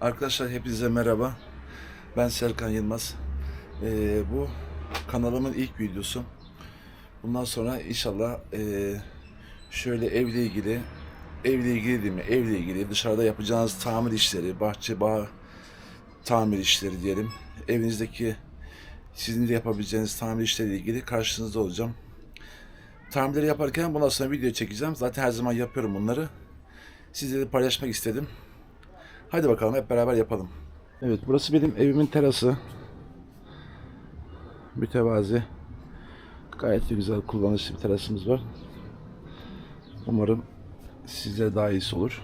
Arkadaşlar hepinize merhaba. Ben Serkan Yılmaz. Ee, bu kanalımın ilk videosu. Bundan sonra inşallah ee, şöyle evle ilgili, evle ilgili değil mi? Evle ilgili dışarıda yapacağınız tamir işleri, bahçe, bağ tamir işleri diyelim. Evinizdeki sizin de yapabileceğiniz tamir işleriyle ilgili karşınızda olacağım. Tamirleri yaparken bundan sonra video çekeceğim. Zaten her zaman yapıyorum bunları. Sizle paylaşmak istedim. Hadi bakalım hep beraber yapalım. Evet burası benim evimin terası. Mütevazi. Gayet güzel kullanışlı bir terasımız var. Umarım sizlere daha iyisi olur.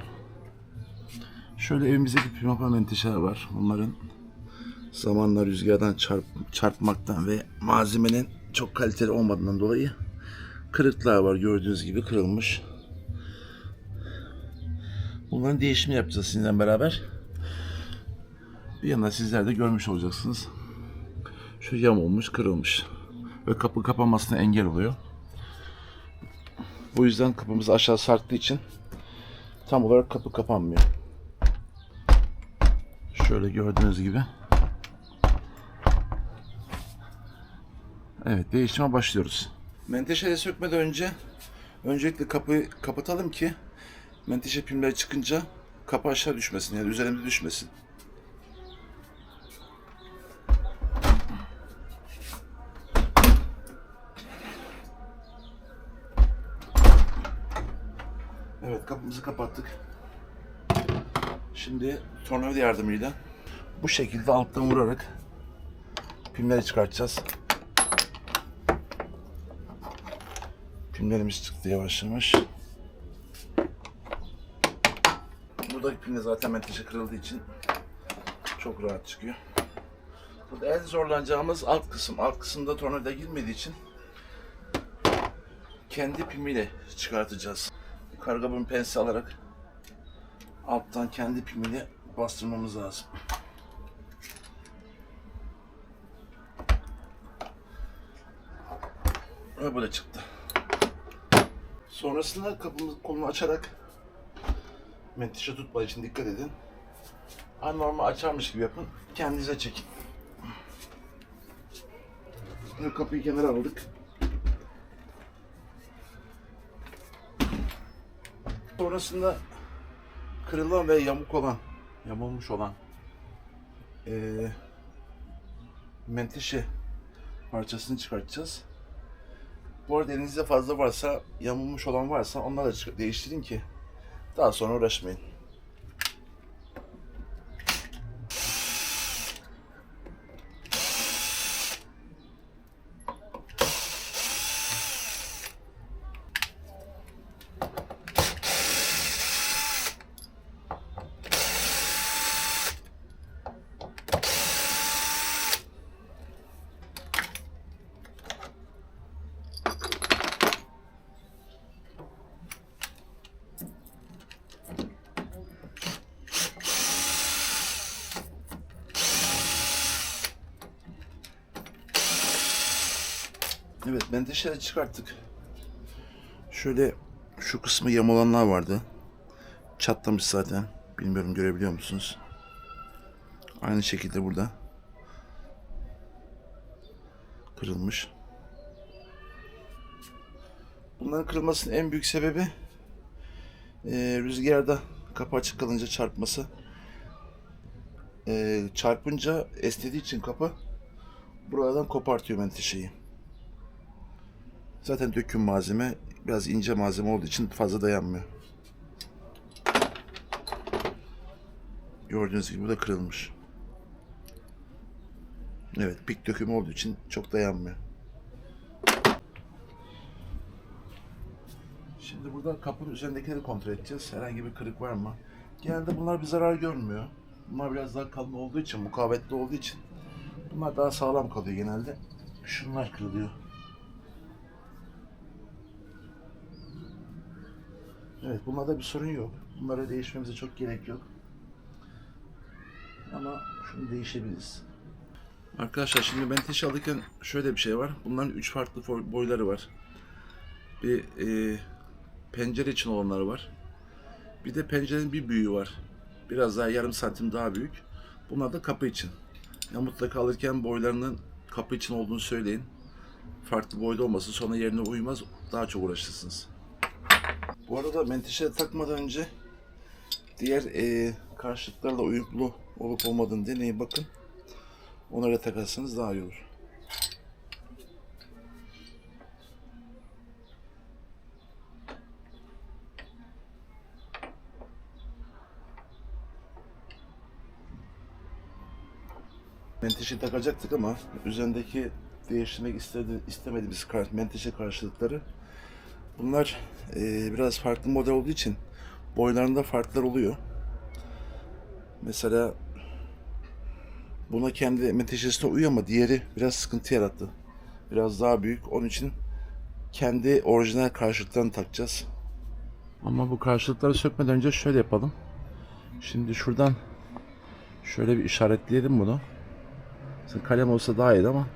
Şöyle evimizdeki pimapen menteşeler var. Bunların zamanla rüzgardan çarp, çarpmaktan ve malzemenin çok kaliteli olmadığından dolayı kırıklar var gördüğünüz gibi kırılmış. Bunların değişimi yapacağız sizinle beraber. Bir yana sizler de görmüş olacaksınız. Şu yam olmuş, kırılmış. Ve kapı kapanmasına engel oluyor. Bu yüzden kapımız aşağı sarktığı için tam olarak kapı kapanmıyor. Şöyle gördüğünüz gibi. Evet, değişime başlıyoruz. Menteşeyi sökmeden önce öncelikle kapıyı kapatalım ki menteşe pimleri çıkınca kapı aşağı düşmesin yani üzerimize düşmesin. Evet kapımızı kapattık. Şimdi tornavida yardımıyla bu şekilde alttan vurarak pimleri çıkartacağız. Pimlerimiz çıktı yavaş yavaş. Buradaki pimle zaten menteşe kırıldığı için çok rahat çıkıyor. Burada en zorlanacağımız alt kısım. Alt kısımda tornavida girmediği için kendi pimiyle çıkartacağız. Kargabın pense alarak alttan kendi pimiyle bastırmamız lazım. Ve böyle çıktı. Sonrasında kapımız kolunu açarak menteşe tutma için dikkat edin. Aynı normal açarmış gibi yapın. Kendinize çekin. Şimdi kapıyı kenara aldık. Sonrasında kırılan ve yamuk olan, yamulmuş olan eee menteşe parçasını çıkartacağız. Bu arada elinizde fazla varsa, yamulmuş olan varsa onları da değiştirin ki daha sonra uğraşmayın. Evet menteşeleri çıkarttık. Şöyle şu kısmı yamulanlar vardı. Çatlamış zaten. Bilmiyorum görebiliyor musunuz? Aynı şekilde burada. Kırılmış. Bunların kırılmasının en büyük sebebi eee, rüzgarda kapı açık kalınca çarpması. Eee, çarpınca esnediği için kapı buradan kopartıyor menteşeyi. Zaten döküm malzeme biraz ince malzeme olduğu için fazla dayanmıyor. Gördüğünüz gibi bu da kırılmış. Evet pik döküm olduğu için çok dayanmıyor. Şimdi burada kapının üzerindekileri kontrol edeceğiz. Herhangi bir kırık var mı? Genelde bunlar bir zarar görmüyor. Bunlar biraz daha kalın olduğu için, mukavemetli olduğu için bunlar daha sağlam kalıyor genelde. Şunlar kırılıyor. Evet, bunlarda bir sorun yok. Bunları değişmemize çok gerek yok. Ama şunu değişebiliriz. Arkadaşlar şimdi menteşe alırken şöyle bir şey var. Bunların üç farklı boyları var. Bir e, pencere için olanları var. Bir de pencerenin bir büyüğü var. biraz daha yarım santim daha büyük. Bunlar da kapı için. Ya mutlaka alırken boylarının kapı için olduğunu söyleyin. Farklı boyda olmasın sonra yerine uymaz daha çok uğraşırsınız. Bu arada menteşe takmadan önce diğer e, karşılıklarla uyumlu olup olmadığını deneyin bakın. Onlara takarsanız daha iyi olur. Menteşe takacaktık ama üzerindeki değiştirmek istedi, istemediğimiz menteşe karşılıkları bunlar e, biraz farklı model olduğu için boylarında farklar oluyor. Mesela buna kendi menteşesine uyuyor ama diğeri biraz sıkıntı yarattı. Biraz daha büyük. Onun için kendi orijinal karşılıklarını takacağız. Ama bu karşılıkları sökmeden önce şöyle yapalım. Şimdi şuradan şöyle bir işaretleyelim bunu. Kalem olsa daha iyiydi ama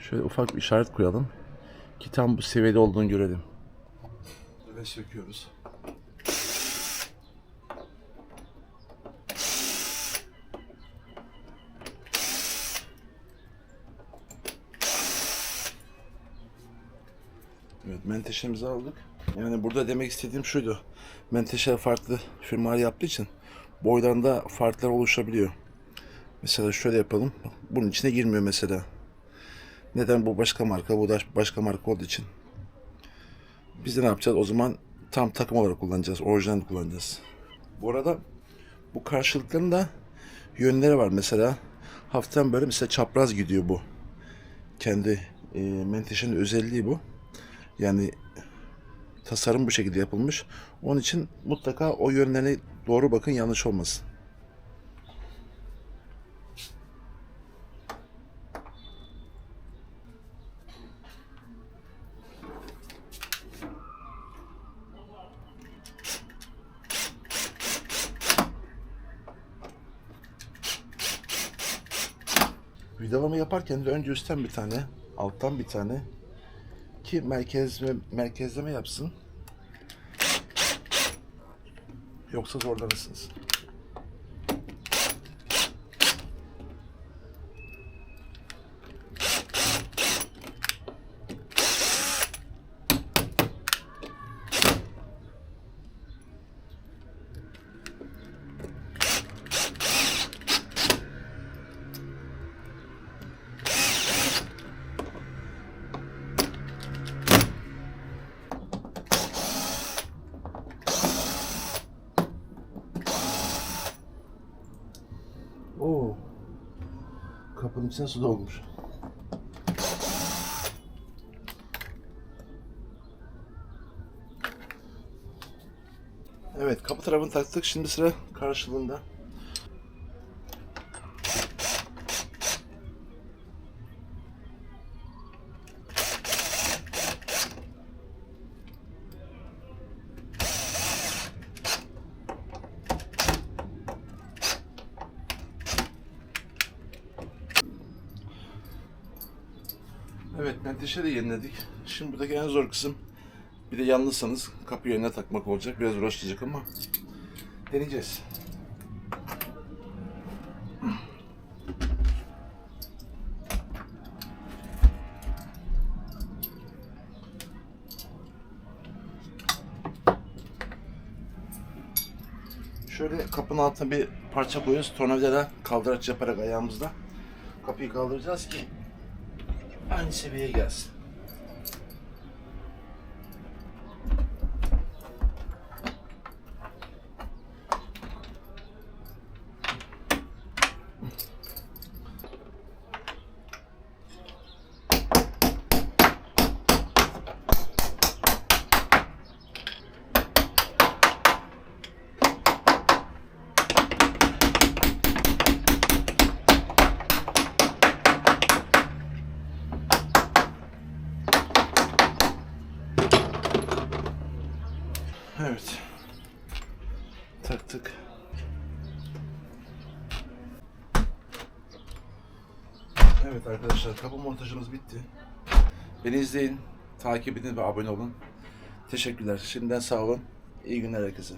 şöyle ufak bir işaret koyalım ki tam bu seviyede olduğunu görelim. Ve söküyoruz. Evet, menteşemizi aldık. Yani burada demek istediğim şuydu. Menteşe farklı firmalar yaptığı için boylarında farklar oluşabiliyor. Mesela şöyle yapalım. Bunun içine girmiyor mesela. Neden bu başka marka, bu da başka marka olduğu için. Biz de ne yapacağız? O zaman tam takım olarak kullanacağız. Orijinal kullanacağız. Bu arada bu karşılıkların da yönleri var. Mesela hafiften böyle mesela çapraz gidiyor bu. Kendi e, menteşenin özelliği bu. Yani tasarım bu şekilde yapılmış. Onun için mutlaka o yönlerine doğru bakın yanlış olmasın. Yaparken de önce üstten bir tane, alttan bir tane ki merkez merkezleme yapsın. Yoksa zorlanırsınız. İçine su dolmuş. Evet, kapı tarafını taktık. Şimdi sıra karşılığında. Evet, menteşe de yeniledik. Şimdi buradaki en zor kısım bir de yalnızsanız kapı yerine takmak olacak. Biraz uğraşacak ama deneyeceğiz. Şöyle kapının altına bir parça koyuyoruz. Tornavida kaldıraç yaparak ayağımızla kapıyı kaldıracağız ki aynı seviyeye gelsin. Evet. Taktık. Evet arkadaşlar kapı montajımız bitti. Beni izleyin, takip edin ve abone olun. Teşekkürler. Şimdiden sağ olun. İyi günler herkese.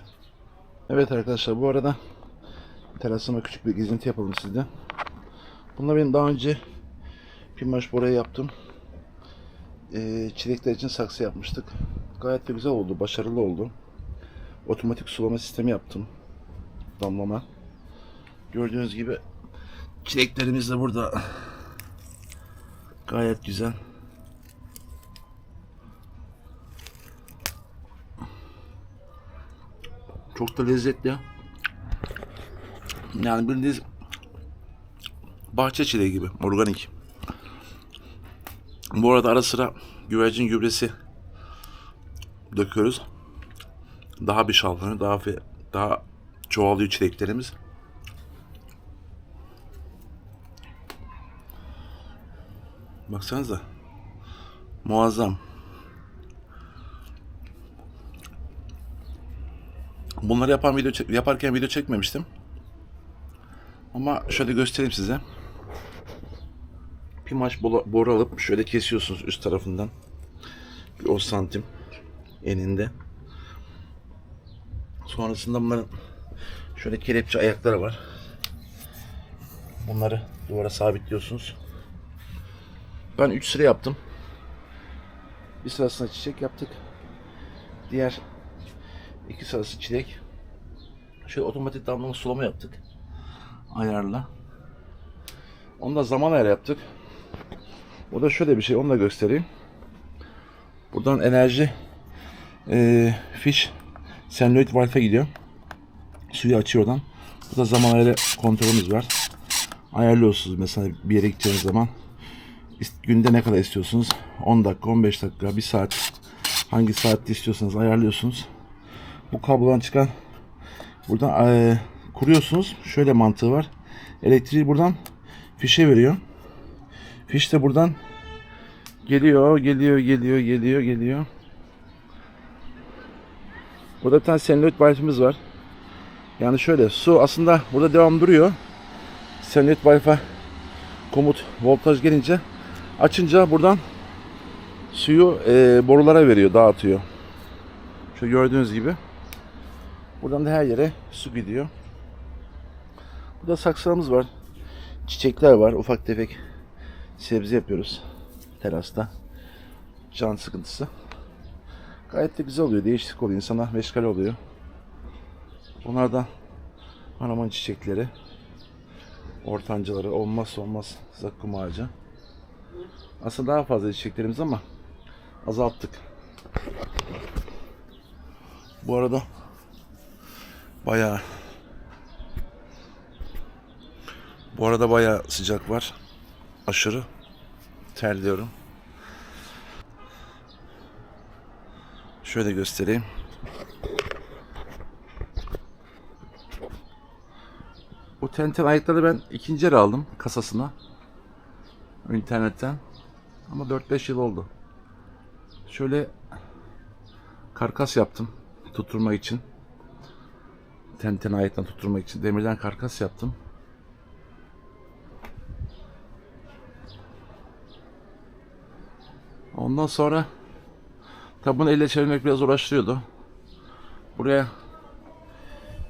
Evet arkadaşlar bu arada terasıma küçük bir gezinti yapalım sizde. Bunlar benim daha önce Pimaş Bora'ya yaptım. Ee, çilekler için saksı yapmıştık. Gayet de güzel oldu, başarılı oldu. Otomatik sulama sistemi yaptım. Damlama. Gördüğünüz gibi çileklerimiz de burada. Gayet güzel. Çok da lezzetli. Yani bildiğiniz bahçe çileği gibi, organik. Bu arada ara sıra güvercin gübresi döküyoruz. Daha bir şallanıyor, daha daha çoğalıyor çileklerimiz. Baksanıza. Muazzam. Bunları yapan video yaparken video çekmemiştim. Ama şöyle göstereyim size. Pimaş boru alıp şöyle kesiyorsunuz üst tarafından. Bir 10 santim eninde. Sonrasında bunların şöyle kelepçe ayakları var. Bunları duvara sabitliyorsunuz. Ben 3 sıra yaptım. Bir sırasında çiçek yaptık. Diğer iki sırası çilek. Şöyle otomatik damlama sulama yaptık. Ayarla. Onda zaman ayarı yaptık. O da şöyle bir şey, onu da göstereyim. Buradan enerji eee fiş Senloid Valve'e gidiyor. Suyu açıyor oradan. Burada zaman ayarı kontrolümüz var. Ayarlıyorsunuz mesela bir yere gideceğiniz zaman. Günde ne kadar istiyorsunuz? 10 dakika, 15 dakika, 1 saat. Hangi saatte istiyorsanız ayarlıyorsunuz. Bu kablodan çıkan buradan eee, kuruyorsunuz. Şöyle mantığı var. Elektriği buradan fişe veriyor. Fiş de buradan geliyor, geliyor, geliyor, geliyor, geliyor. Burada bir tane senloid valfimiz var. Yani şöyle su aslında burada devam duruyor. Senloid valfa komut voltaj gelince açınca buradan suyu e, borulara veriyor, dağıtıyor. Şu gördüğünüz gibi. Buradan da her yere su gidiyor. Burada saksılarımız var. Çiçekler var. Ufak tefek sebze yapıyoruz. Terasta. Can sıkıntısı. Gayet de güzel oluyor. Değişiklik oluyor. İnsana meşgale oluyor. Bunlar da hanımın çiçekleri. Ortancaları. Olmazsa olmaz zakkum ağacı. Aslında daha fazla çiçeklerimiz ama azalttık. Bu arada bayağı bu arada bayağı sıcak var. Aşırı terliyorum. Şöyle göstereyim. Bu tenten ayakları ben ikinci el aldım kasasına. İnternetten. Ama 4-5 yıl oldu. Şöyle karkas yaptım tutturmak için. Tenten ayaktan tutturmak için demirden karkas yaptım. Ondan sonra tabi bunu elle çevirmek biraz uğraştırıyordu. Buraya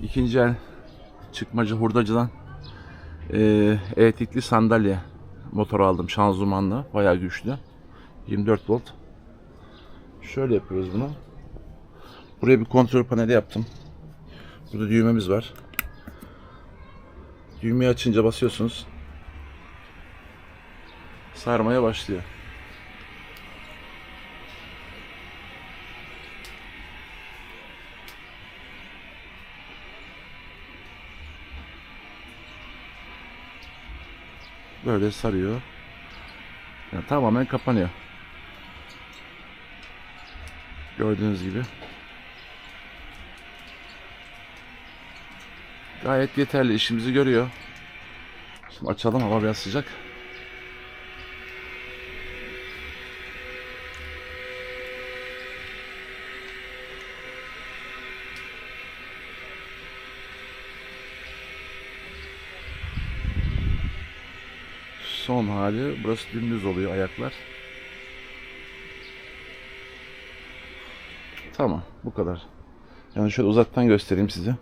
ikinci el çıkmacı hurdacıdan eee elektrikli sandalye motoru aldım. Şanzımanlı bayağı güçlü. 24 volt. Şöyle yapıyoruz bunu. Buraya bir kontrol paneli yaptım. Burada düğmemiz var. Düğmeyi açınca basıyorsunuz. Sarmaya başlıyor böyle sarıyor. Yani tamamen kapanıyor. Gördüğünüz gibi. Gayet yeterli işimizi görüyor. Şimdi açalım hava biraz sıcak. son hali. Burası dümdüz oluyor ayaklar. Tamam bu kadar. Yani şöyle uzaktan göstereyim size.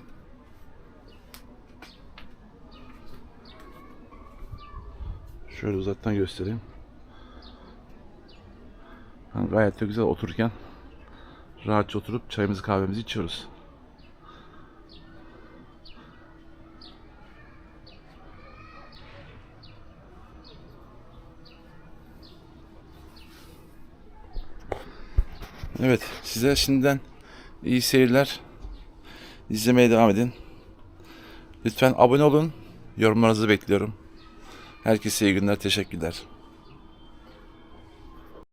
Şöyle uzaktan göstereyim. Yani gayet de güzel otururken rahatça oturup çayımızı kahvemizi içiyoruz. Evet, size şimdiden iyi seyirler. İzlemeye devam edin. Lütfen abone olun. Yorumlarınızı bekliyorum. Herkese iyi günler, teşekkürler.